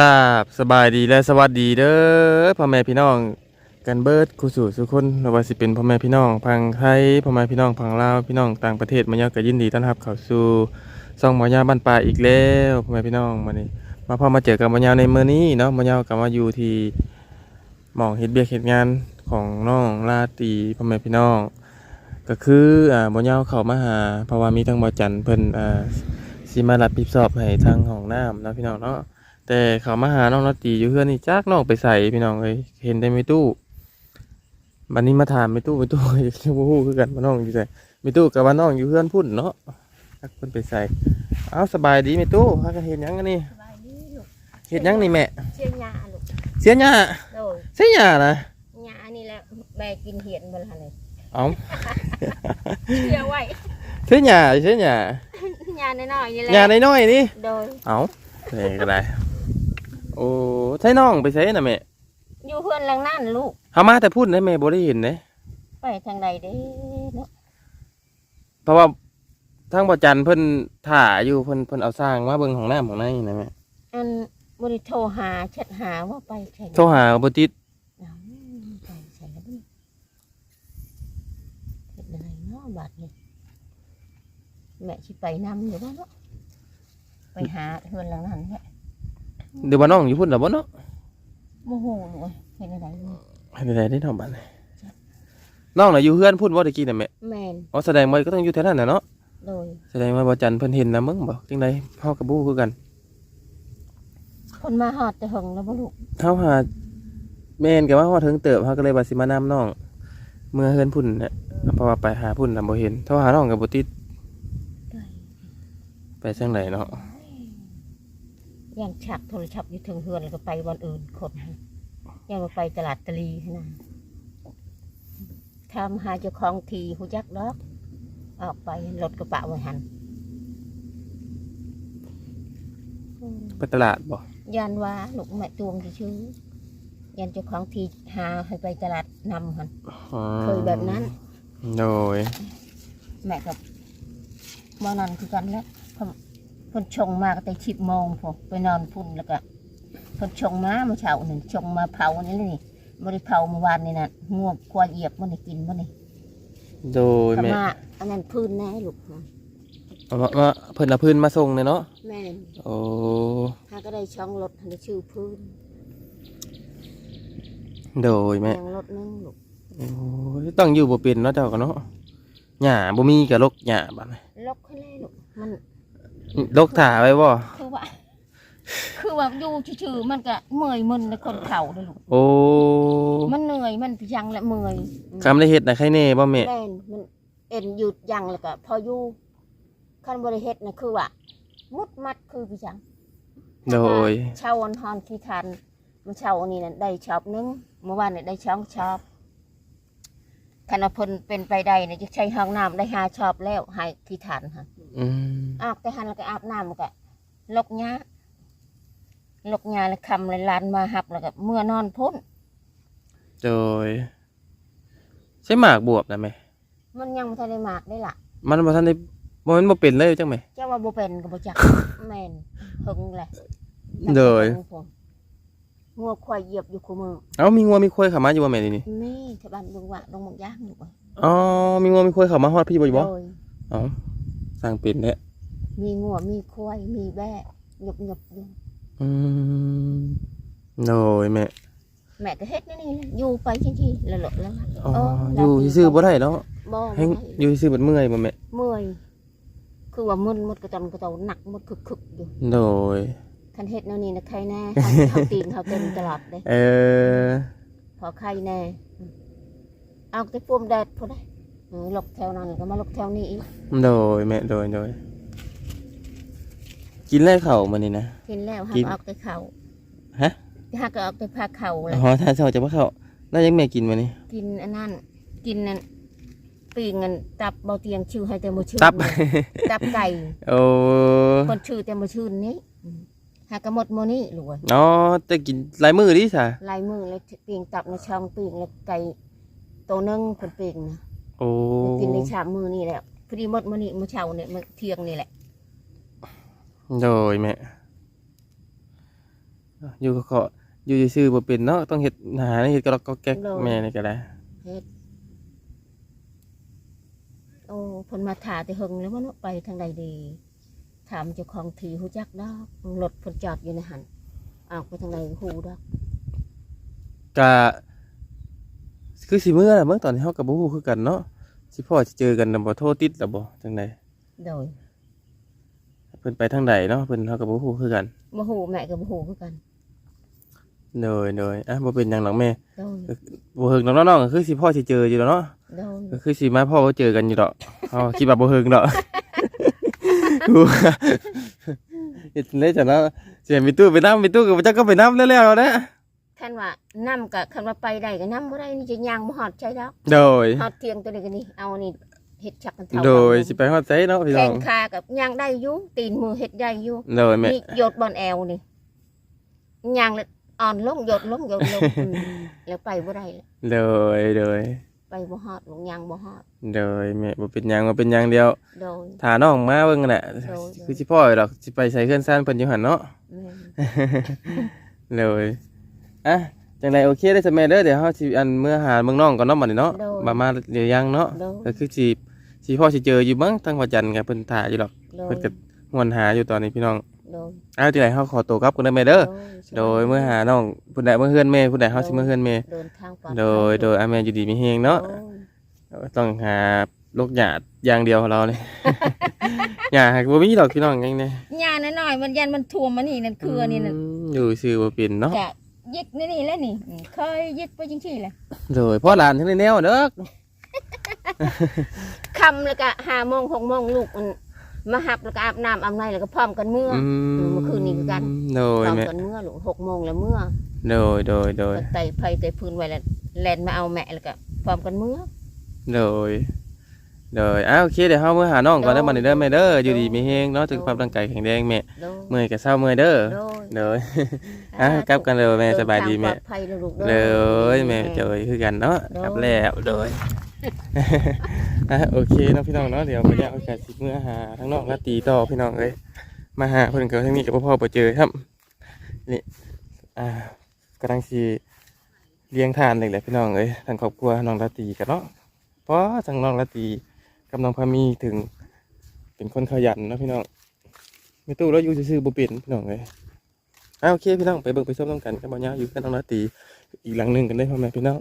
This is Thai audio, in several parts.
กราบสบายดีและสวัสดีเด้อพ่อแม่พี่น้องกันเบิดคูสู่สุคนไม่ว่าสิเป็นพ่อแม่พี่น้องพังไทยพ่อแม่พี่น้องพังลาวพี่น้องต่างประเทศมายาก็ยินดีต้อนรับเข้าสู่ซ่องหมอยาบ้านป่าอีกแล้วพ่อแม่พี่น้องมานี่มาพ่อมาเจอกับหมอยาในมื้อนี้เนาะหมอยาก็มาอยู่ที่หมองเฮ็ดเบียกเฮ็ดงานของน้องลาตีพ่อแม่พี่น้อง ก็คืออ่าหมอยาเข้ามาหาเพราะว่ามีทั้งบ่จันเพิ่นอ่าสิมารับผิดชอบให้ทางห้องน้ำเนาะพี่น้องเนาะ แต่เขามาหาน้องนาตีอยู่เพื่อนนี่จักน้องไปใส่พี่น้องเลยเห็นได้ไม่ตู้บันนี้มาถามไม่ตู้ไม่ตู้ยังบ่ฮู้คือกันว่าน้องอยู่ใส่ไม่ตู้กับว่าน้องอยู่เพื่อนพุ่นเนาะจักเพิ่นไปใส่เอาสบายดีไม่ตู้พากันเห็นยังกันนี่สบายดีลูกเห็นยังนี่แม่เชื่อหญ้าลูกเสียหญ้าโดยเสียหญ้านะหญ้านี่แหละแม่กินเหียนบ่ล่ะเลยเอาเชื่อไว้เสียหญ้าเสียหญ้าหญ้าน้อยๆนี่แหละหญ้าน้อยๆนี่โดยเอานี่ก็ได้โอ้ใช่น้องไปใส่น่ะแม่อยู่เพื่อนหลังนั่นลูกเฮามาแต่พูดได้แม่บ่ได้เห็นเด้ไปทางใดเด้เนาะเพราะว่าทางบ่จันเพิ่นถ่าอยู่เพิ่นเพิ่นเอาสร้างมาเบิ่งของน้ำของในนะแม่อันบ่ได้โทรหาแชทหาว่าไปใช่โทรหาบ่ติดเอาไปใช่แล้วนี่เฮ็ดอะไรเนาะบัดนี้แม่สิไปนำอยู่บ่เนาะไปหาเพื่อนหลังนั้นแหละ เดี๋ยวว่าน้องอยู่พุ่นล่ะบ่เนาะโมโหลูกเอ้ยเฮ็ดอะไรลูกให้ได้ได้เท่าบัดนี้น้องน่ะอยู่เฮือนพุ่นบ่ได้กินน่ะแม่แม่นอ๋อแสดงว่าก็ต้องอยู่แถวนั้นน่ะเนาะโดยแสดงว่าบ่จันเพิ่นเห็นนะมึงบ่จังไดเฮากับบู้คือกันคนมาหอดแต่หึงแล้วบ่ลูกเฮาหาแม่นก็ว่าฮอดถึงเติบเฮาก็เลยว่าสิมานำน้องเมื่อเฮือนพุ่นเนี่ยเพราะว่าไปหาพุ่นน่ะบ่เห็นโทรหาน้องก็บ่ติดได้ไปจังไดเนาะ ย่างฉักโทรศัพท์อยู่ถึงเฮือนแล้วก็ไปวันอื่นคนให้ย่างมาไปตลาดตะลีให้นะทำหาเจ้าของทีหูจักดอก ออกไปรถกระเป๋าไว้หันอืมไปตลาดบ่ยันว่าลูกแม่ตวงที่ชื่อๆยันเจ้าของทีหาให้ไปตลาดนำหันอ๋อเคยแบบนั้นโดยแม่กับมานอนคือกันแล้ว เพิ่นเพิ่นชงมาก็แต่ชิบโมงพอไปนอนพุ่นแล้วก็เพิ่นชงมาเมื่อเช้าหนึ่งชงมาเผานี่เลยนี่บริเผาเมื่อวานนี่น่ะงวกควายเหยียบมันนี่กินมันนี่โดยก็แม่มาอันนั้นพื้นแน่ลูกเอามามาเพิ่นเอาพื้นมาส่งเนี่ยเนาะแม่นโอ้ถ้าก็ได้ช่องรถให้ชื่อพื้นโดยแม่ยังรถนึงลูกโอ้ยต้องอยู่บ่เป็นเนาะเจ้าก็เนาะหญ้าบ่มีก็ลกหญ้าบัดนี้ลกให้เลยลูกมัน ลกถ่าไว้บ่ คือว่า คือว่าอยู่ชื่อๆมันก็เมื่อยมึนในคนเข่าเลยลูกโอ้มันเหนื่อยมันยังและเมื่อยคำได้เฮ็ดน่ะใครแน่บ่แม่ แม่นมันเอ็นหยุดยังแล้วก็พออยู่คันบริเฮ็ดนะคือว่ามุดมัดคือพี่จังโดย เช่าวันฮอนขี้ทันเมื่อเช้านี้นั่นได้ชอบหนึงเมื่อวานนี่ได้ช่องชอบ คันว่าเพิ่นเป็นไปได้เนี่ยจะใช้ห้องน้ำได้หาชอบแล้วให้ขี้ทันค่ะอืมอาบแต่หันแล้วก็อาบน้ำแล้วก็ลกหญ้าลกหญ้าแล้วคำเลยลานมาหับแล้วก็เมื่อนอนพ้น โดยใช่หมากบวบนะแม่มันยังไม่ทันได้หมากได้ล่ะ มันบ่ทันได้บ่แมันบ่เป็นเลยจังแม่เจ้าว่าบ่เป็นก็บ่จัก แม่นหึงแหละโดย งัวควายเหยียบอยู่คู่มือเอ้ามีงัวมีควายเข้ามาอยู่บ่แม่นี่นี่นี่ที่บ้านลุงว่าลงหมกย่างลูกเอ้ยอ๋อมีงัวมีควายเข้ามาฮอดพี่บ่อยู่บ่โดยเอ้าสร้างเป็นแท้มีงัวมีควายมีแบะหยบหยบอยู่อืมโดยแม่แม่ก็เฮ็ดนี่นี่แหละอยู่ไปจริงๆละเลอะละละอ๋อเอยู่ซื่อๆบ่ได้เนาะบ่แฮงบ่ได้อยู่ซื่อๆบ่เมื่อยบ่แม่เมื่อยคือว่ามึนหมดกระตอนกระโตหนักหมดคึกๆอยู่โดย คันเฮ็ดแนวนี้นะใครแน่เขาตีนเขาเต็มตลอดเด้เออพอใครแน่อืมเอาแต่ปุ่มแดดพอได้อืมหลบแถวนั้นก็มาหลบแถวนี้อีกโดยแม่โดยโดยกินแลข้าวมื้อนี้นะ กินแล้วหักิกนออกแต่เขาฮะหักก็ออกแต่ผ้าเขาเลยอ๋อถ้าเช้าจะบ่เข้าน่ายังแม่กินมื้อนี้กินอันนั้น กินนั่นปีงเงินตับเบาเตียงชื่อให้แต่บ่ชื่อตับตับไก่โอ้คนชื่อแต่บ่ชื่อนี้อืม หากกระหมดโมนี่รวยอ๋อแต่กินหลายมื้อดิซะลายมือเลยปีงตับในช่องปีงแล้วไก่ตัวหนึงคนปีงนะโอ้แล้วกินในชามมือนี่แหละพอดีหมดโมนี่มื้อเช้าเนี่ยมื้อเที่ยงนี่แหละ โดยแม่อยู่ก็เขาอยู่ซื่อๆบ่เป็นเนาะต้องเฮ็ดหาเฮ็ดก็ก็แก๊กแม่นี่ก็ได้เฮ็ดโอ้เพิ่นมาถ่าแต่หึงแล้วมันไปทางใดดี ถามเจ้าของทีฮู้จักดอกรถเพิ่นจอดอยู่ในหันออกไปทางใดฮู้ดอกก็คือสิมื้อน่ะเมื่อตอนที่เฮาก็บ่ฮู้คือกันเนาะสิพ่อสิเจอกันน่ะบ่โทรติดล่ะบ่จังไดโดยเพิ่นไปทางใดเนาะเพิ่นเฮาก็บ่ฮู้คือกันบ่ฮู้แม่ก็บ่ฮู้คือกันโดยโดยอะบ่เป็นหยังหรอกแม่โดยบ่เฮิงน้องๆก็คือสิพ่อสิเจออยู่แล้วเนาะโดยก็คือสิมาพ่อก็เจอกันอยู่ดอกเฮาคิดว่าบ่เฮิงดอกกู เฮ็ดได้จ้ะเนาะเสียมีตู้ไปนํมีตู้ก็บ่จักก็ไปนํแล้วๆนะท่านว่านํก็คันว่าไปได้ก็นํบ่ได้นี่จะย่างบ่ฮอดใช่ดอกโดยฮอดเที่ยงตัวนี้ก็นี่เอานี่เฮ็ดชักกันเท่าโดยสิไปฮอดไสเนาะพี่แข้น้องงขากับย่างได้อยู่ตีนมือเฮ็ดได้อยู่โดยแม่นี่โยดบอนแอวนี่ย่างแล้วอ่อนลงโยดลงโยดลงอืมแล้วไปบ่ได้แล้วโดยโดย ไปบ่ฮอดลงย่างบ่ฮอดโดยแม่บ่เป็นหยังบ่เป็นหยังเดียวโดย ถ้าน้องมาเบิ่งนั่นแหละโดย คือสิพ่อดอกสิไปใส่เครื่องซ่านเพิ่นอยู่หั่นเนาะ แม่นเลยอะจังไดโอเคได้อจ้ะแม่เด้อเดี๋ยวเฮาสิอันเมื่อหาเมืองน้องก่อนเนาะบัดนี้เนาะบ่มาเดี๋ยวยังเนาะโดยก็คือสิสิพ่อสิเจออยู่มั้งทางวัดจันทร์กับเพิ่นถ่ายอยู่ดอกโดยเพิ่นก็งวนหาอยู่ตอนนี้พี่น้อง โดยอ้าวที่ไหนเฮาขอตัวกลับกันได้อแม่เด้อ โดยเมื่อหาน้องผู้ใดเมื่อเฮือนแม่ผู้ใดเฮาสิเมื่อเฮือนแม่เดินทางปลอดภัโดยโดยอาแม่อยู่ดีมีเฮงเนาะโดยต้องหาลูกหยาดอย่างเดียวของเราเลย หยาดบ่มีดอกพี่น้องยังไงหญ้าน้อยๆมันยันมันท่วมมานี่นั่นคืออันนี่นั่นอยู่ซื่อบ่เป็นเนาะ จะยิกนี่นี่แหล้วนี่อืมเคยยิกไปจังซี่แหละโดยพ่อหลานทั้งในแนวเด้อคำแล้วก็5โมง6โมงลูกมัน มาหับแล้วก็อาบน้ำอาบในแล้วก็พร้อมกันเมื่ออืมเมื่อคืนนี้คือกันโดพยร้อมแม่กันเมื่อลูกหกโมงแล้วเมื่อโดยโดยโดยก็ไต่ไผไต่พื้นไว้แล้วแล่นมาเอาแม่แล้วก็พร้อมกันเมื่อ โดยโดยอ้าวโอเคเดี๋ยวเฮามื้อหาน้องก่อนเด้อโดยบัดนี้เด้อแม่เด้ออยู่ดีโดยมีเฮงเนาะถึงโดยความร่างกายแข็งแรงแม่โดยเมื่อยก็เศร้าเมื่อยเด้อโดยโดยอะกลับกันเลยแม่สบายดีแม่เนทงปลอดภัยนะลูกเลด้อยแม่เจอคือกันเนาะโดยกลับแล้วโดย อะโอเคเนาะพี่น้องเนาะเดี๋ยวมาแยกโอกาสสิเมื่อหาทั้งน้องและตีต่อพี่น้องเอ้ยมาหาเพิ่อนเก็ทั้งนี้กับพ่อบ่เจอครับนี่อ่ากำลังสิเลี้ยงทานเลยแหละพี่น้องเอ้ยทางครอบครัวน้องละตีกันเนาะเพราะทางน้องละตีกำลังพามีถึงเป็นคนขยันนะพี่น้องไม่ตู้แล้วอยู่ซื่อๆบ่เป็นพี่น้องเอ้ยอะโอเคพี่น้องไปเบิ่งไปชมน้ำกันกับบ่ยาวอยู่กันน้องละตีอีกหลังหนึ่งกันได้พ่อแม่พี่น้อง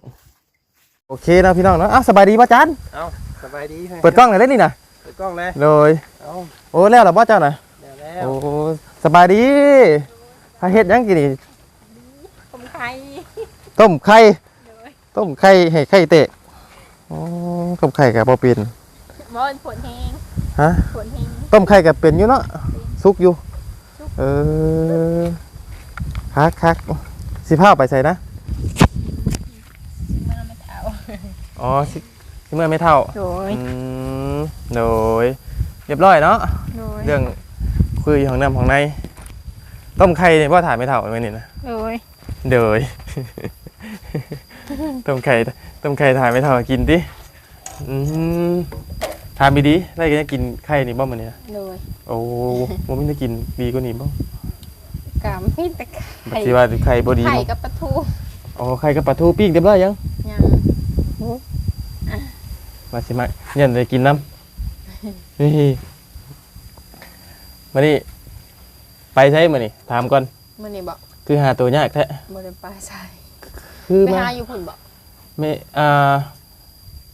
โอเคนะพี่น้องเนาะอ้าวสบายดีป่ะจันเอาสบายดีเปิดกล้องหน่อยได้นี่นะเปิดกล้องเลยเลยเอาโอ้แล้วเหรอบ่เจ้าน่ะเดี๋ยวแล้วโอ้สบายดีพาเฮ็ดหยังกินนี่ผมไข่ต้มไข่ต้มไข่ให้ไข่เตะโอ้ต้มไข่กับบ่เป็นบอนผลแหงฮะผลแหงต้มไข่กับเป็นอยู่เนาะสุกอยู่เออคักคักสิพาไปใส่นะ มันไม่เท่า อ๋อสิสิเมื่อไม่เท่าโดยอืมโดยเรียบร้อยเนาะโดยเรื่องคุยของน้ำของในต้มไข่เนี่ยว่าถ่ายไม่เท่าไว้นี่นะโดยเดย ต้มไข่ต้มไข่ถ่ายไม่เท่ากินดิอืมทานไปดีได้ก็จะกินไข่นี่บ้างมันเนี่ยโดยโอ้ว่ามันจะกินดีกว่านี้บ้างกามพี่ตะบัดที่ว่าไข่บดีไข่บ่กับปลาทูอ๋อไข่กับปลาทูปิ้งเรียบร้อยยังยัง มาสิมาเนี่ยได้กินน้ำนี่มานี่ไปใช่มานี่ถามก่อนมันนี่บอกคือหาตัวยากแท้บริปลาใส่คือไปมาหาอยู่ผุนบอกไม่อ่า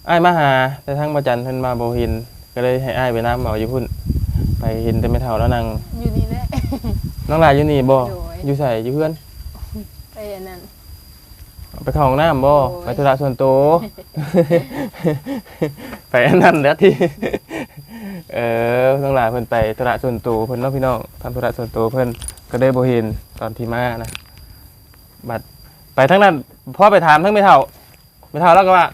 อ้ายมาหา แต่ทั้งประจันเพิ่นมาบ่เห็นก็เลยให้อ้ายไปน้ำเอาอยู่พุ่น ไปเห็นแต่ไม่เท่าแล้วนางอยู่นี่แหละ น้องลายอยู่นี่บ่โดย อยู่ใส่อยู่เพื่อนไปอันนั้น ไปเข้าห้องน้ำบ่โอ้ย ไปธุระส่วนตัว ไปอันนั้นแหล้วที่ เออน้องลายเพิ่นไปธุระส่วนตัวเพิ่นเนาะพี่น้องทำธุระส่วนตัวเพิ่นก็ได้บ่เห็นตอนที่มานะบัดไปทั้งนั้นพ่อไปถามทั้งไม่เท่าไม่เท่าแล้วก็ว่า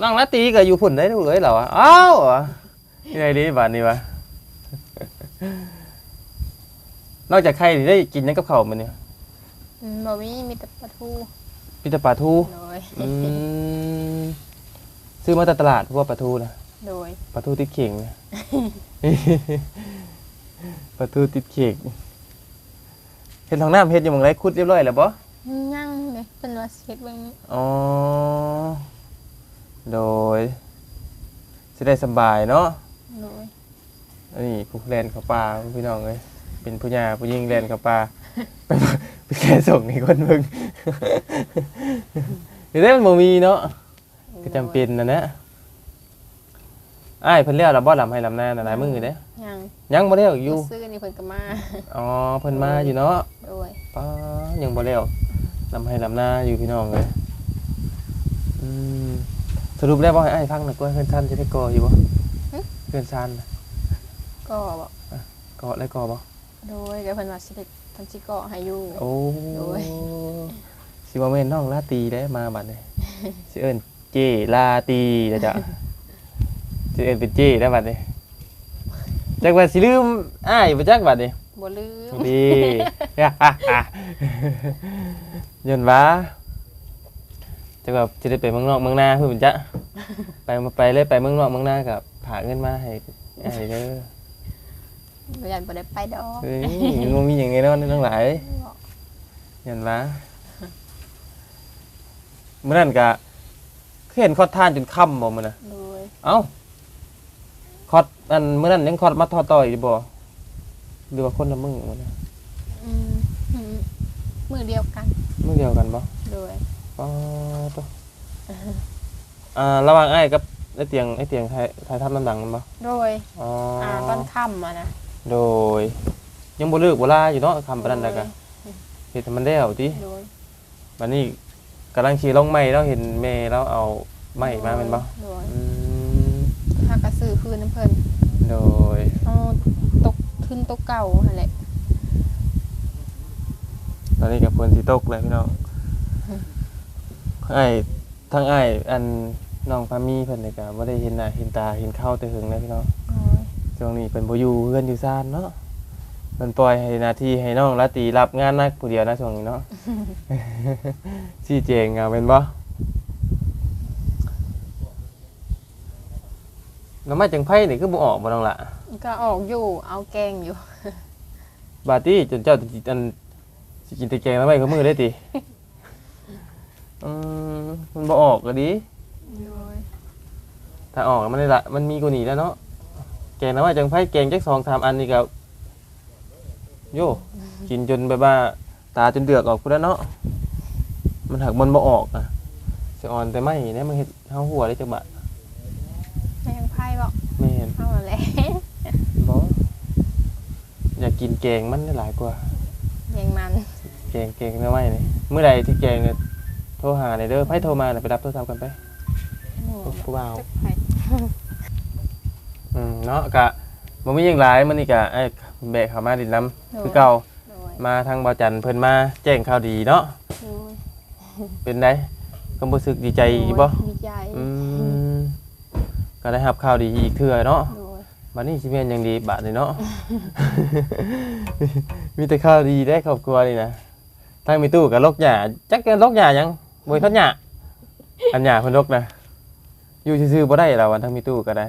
น้องละตีก็อยู่พุ่นได้ดูเลยเหรอวะอ้าวเหรอนี่ไงดีบัดนี้วะ นอกจากไข่นี่ได้กินหยังกับข้าวมันเนี่ยอืมบอกมีมีแต่ปลาทู มีแต่ปลาทูโดย อืมซื้อมาจากตลาดพวกปลาทูนะโดย ปลาทูติดเข่งนะ ปลาทูติดเข่งเห็นทางน้ำเฮ็ดอยู่หม่องไรขุดเรียบร้อยแล้วบ่ยังเลยเป็นว่าเช็ดเบิ่งอ๋อโดยสิได้สำบายเนาะโดย อันนี้ผู้แลนเข้าป่าพี่น้องเอ้ย เป็นผู้หญิงผู้หญิงแลนเข้าป่าไปไปแค่ส่งให้คนเบิ่งนี่ได้มันบ่มีเนาะก็จำเป็นนะนะอ้ายเพิ่นเลี้ยวแล้วบ่ลำให้ลำหน้าน่ะหลายมื้อเด้ยังยังบ่เลี้ยวอยู่ซื้อนี่เพิ่นก็มาอ๋อเพิ่นมาอยู่เนาะโดยป้ายังบ่แล้วลำให้ลำหน้าอยู่พี่น้องเลยอืมสรุปแล้วบ่ให้อ้ายฟังหน่อยกว่าเพื่อนซันจะได้ก่ออยู่บ่เพื่อนซันน่ะก็บอกก่อได้ก่อบ่ โดยก็เพิ่นว่าสิเด็กทำสิเกาะให้อยู่ โอ้โอ้ย สิบ่แม่นน้องลาตรีได้มาบัดนี้ สิเอิ้นเจลาตรีเด้อจ้ะสิเอิ้นเป็นเจได้บัดนี้จักว่าสิลืมอ้ายบ่จักบัดนี้บ่ลืมดียันว่าจะแบบจะได้ไปเมืองนอกเมืองนาเพื่อนจ้ะไปมาไปเลยไปเมืองนอกเมืองนากับผาเงินมาให้ให้เด้อ บ่ยันบ่ได้ไปดอกเฮ้ยมันมีอย่างไงเนาะทั้งหลายยันว่าเมื่อนั้นกะเห็นคอดท่านจนค่ำบ่มันน่ะโดยเอ้าคอดอันเมื่อนั้นยังคอดมาทอต่อยอยู่บ่หรือว่าคนละมึงมันน่ะอืมอืมมือเดียวกันมึงเดียวกันบ่โดยอ๋อตัวอ่าระหว่างไอ้ายกับไอ้เตียงไอ้เตียงไทยไทยทับน้ำดังมันปะโดยอ๋ออ่าอ่าตอนค่ำอะนะ โดย ยังบ่เลิกบ่ลาอยู่เนาะคำปานนั้นแล้วก็เฮ็ดให้มันแล้วติโดยบัดนี้กำลังขี่ลงไม้แล้วเห็นแม่แล้วเอาไม้มาแม่นบ่โดยอืมถ้ากระสือคืนน้ำเพิ่นโดยเอาตกขึ้นตกเก่าหั่นแหละตอนนี้ก็ฝนสิตกแล้วพี่น้องไอ้ายทั้งไอ้ายอันน้องพามีเพิ่นนี่ก็บ่ได้เห็นหน้าเห็นตาเห็นข้าวแต่หึงนะพี่น้องโดย ช่วงนี้เป็นบ่อยู่เพื่อนอยู่ซ่านเนาะมันปล่อยให้หนาทีให้น้องลาตรีรับงานนักผู้เดียวนะช่วงนี้เนาะ ชี้เจงเอาเป็นบ่น้ำมันจังไพ่นี่คือบ่ออกบ่น้องละก็ออกอยู่เอาแกงอยู่ บาดตี้จนเจ้าสิอันสิกินแต่แกงแล้วไม่ก็มือได้ติ อืมมันบ่ออกก็ดีโดยถ้าออกมันได้ละมันมีกว่านี้แล้วเนาะแกงน้ำมันจังไพ่แกงจักสองสามอันนี่ก็โยกินจนแบบว่า ตาจนเดือกออกพุ่นแล้วเนาะมันหักมันบ่ออกอะสิอ่อนแต่ไม่เนี่ยมันเฮ็ดเฮาหัวได้จักบะแม่งไพ่บอกไม่เห็นเอามาแล้วบ่อยากกินแกงมันได้หลายกว่ายังมันแกงแกงเนื้อไม้นี่เมื่อใดที่แกงเนี่ยโทรหาหน่อยเด้อไผโทรมาน่ะไปรับโทรศัพท์กันไปโอ้ผู้บ่าว จักไพ่ อืมเนาะกะบ่มีหยังหลายมื้อนี้กะไอ้แบกเข้ามาดินน้ำโดยคือเก่าโดยมาทางบ่าวจันทร์เพิ่นมาแจ้งข่าวดีเนาะโดยเป็นไดก็รู้สึกดีใจอยู่บ่ดีใจอืมก็ได้รับข่าวดีอีกเทื่อเนาะโดยบัดนี้สิแม่นหยังดีบาดนี่เนาะ มีแต่ข่าวดีได้ครอบครัวนี่นะทางมีตู้กับลกหญ้าจักแกนลกหญ้าหยังบ่ทันหญ้าอันหญ้าเพิ่นลกนะอยู่ซื่อๆบ่ได้แล้ววันทางมีตู้ก็ได้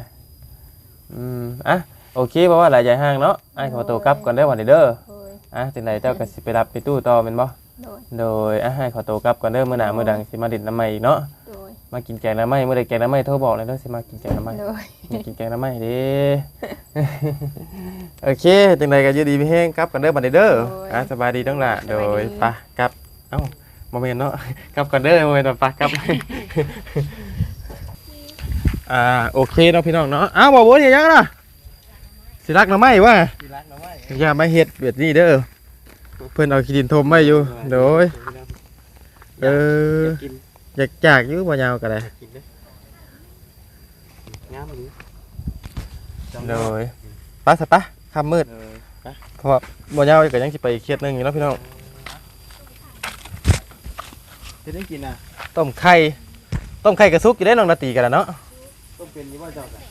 อืมอะโอเคเพราะว่าหลายใหญ่ห้างเนาะอ้ายขอตัวกลับก่อนเด้อวันนี้เด้อโดยอะจังไดเจ้าก็สิไปรับไปตู้ต่อแม่นบ่โดยโดยอะให้ขอตัวกลับก่อนเด้อมื้อหน้ามื้อดังสิมาดินน้ำใหม่อีกเนาะโดยมากินแกงน้ำไหม้เมื่อใดแกงน้ำไหม้โทรบอกเลยเด้อสิมากินแกงน้ำไหม้โดยมากินแกงน้ำไหม้เด้ โอเคจังใดก็อยืดีพี่แห้งกลับกันเด้อบัดนี้เด้ออะสบายดีต้องล่ะโดยไปะกลับ เอ้าโมเมนต์เนาะ กลับกันเด้อโมเมนต์ปะกลับ อ่าโอเคเนาะพี่น้องเนาะอ้าวบอกว่าอย่างยังล่ะสิรักน้ำไหม้วะที่รักเราไว้อย่ามาเฮ็ดแบบนี้เด้อเพิ่นเอาขี้ดินทมไว้อยู่โดยเออกินอยากจากอยู่บ่ยาวก็ได้กินเด้องามอันนี้โดยไปสปะค่ำมืดเออเพราะว่าบ่ยาวก็ยังสิไปเครียดหนึงอยู่เนาะพี่น้องจะได้กินอะต้มไข่ต้มไข่กระซุกอยู่ได้น้องนาตีกันแล้วเนาะ ต้องเป็นยี่ว่าเจ้ากัน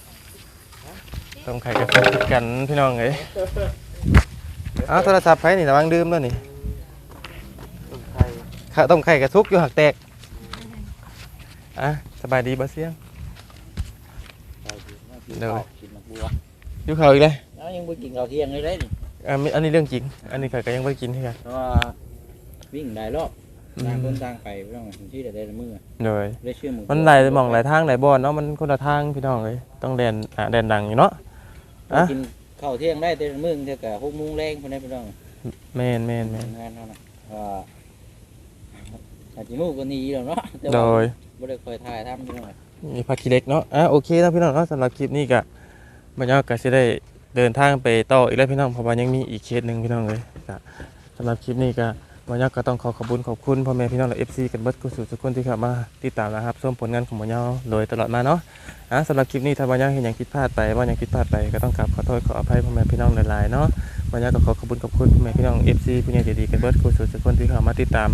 ต้มไข่กระซุกกันพี่น้องเอ้ยเอาโทรศัพท์ไผนี่ระวังดื่มด้วยนี่ต้มไข่ข้าวต้มไข่กระซุกอยู่หักแตกอะสบายดีบ่เสียงไข่ดีเดี๋ยวกินหมักบัวอยู่เขาอีกเลยแล้วยังไปกินข้าวเที่ยงเลยได้นี่อันนี้อันนี้เรื่องจริง อันนี้ข่อยก็ยังบ่ได้กินคือกันเพราะว่าวิ่งได้รอบ ต่างคนต่างไปพี่น้องที่ได้ได้มือโดยได้ชื่อหมูมันหลายหมองหลายทางหลายบ่อนเนาะมันคนละทางพี่น้องเอ้ยต้องแดนอะแดนดังอยู่เนาะอะกินข้าวเที่ยงได้แต่มื้อเท่ากับ6โมงแรงพุ่นได้พี่น้องแม่นแม่นแม่นทำงานเท่านั้นว่าอาจจะมูกก็หนีแล้วเนาะแต่โดว่ายบ่ได้คอยถ่ายทำพี่น้องมีผักขี้เหล็กเนาะอะโอเคนะพี่น้องเนาะสำหรับคลิปนี้ก็บรรยากาศจะได้เดินทางไปต่ออีกแล้วพี่น้องเพราะว่ายังมีอีกเคสหนึ่งพี่น้องเลยก็สำหรับคลิปนี้ก็ บรรยากาศก็ต้องขอขอบคุณขอบคุณพ่อแม่พี่น้องและ FC กันเบิดกุศลทุกคนที่เข้ามาติดตามนะครับชมผลงานของบรรยากโดยตลอดมาเนาะอะสำหรับคลิปนี้ถ้าบรรยาเห็นอย่างผิดพลาดไปว่าอย่างผิดพลาดไปก็ต้องกราบขอโทษขออภัยพ่อแม่พี่น้องหลายๆเนาะบรรยากาศก็ขอขอบคุณขอบคุณพ่อแม่พี่น้อง FC ผู้ใหญ่ใจดีกันเบิดกุศลทุกคนที่เข้ามาติดตาม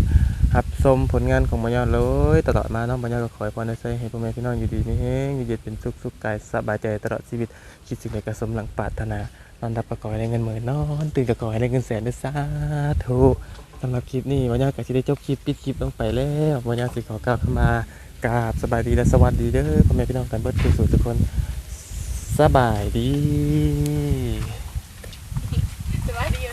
ครับชมผลงานของบรรยาเลยตลอดมาเนาะบรรยาก็ขอให้พรในใจให้พ่อแม่พี่น้องอยู่ดีมีแห้งอยู่เย็นเป็นสุขสุขกายสบายใจตลอดชีวิตคิดสิ่งใดก็สมหลังปรารถนานอนดับประกอบให้ได้เงินหมื่นนอนตื่นก็ขอให้ได้เงินแสนด้วยสาธุ สำหรับคลิปนี้วันนี้กับที่ได้จบคลิปปิดคลิปลงไปแล้ววันนี้สิขอกลับมากราบสบายดีและสวัสดีเด้อพ่อแม่พี่น้องกันเบิร์ดทุกสู่ทุกคนสบายดี สบายดี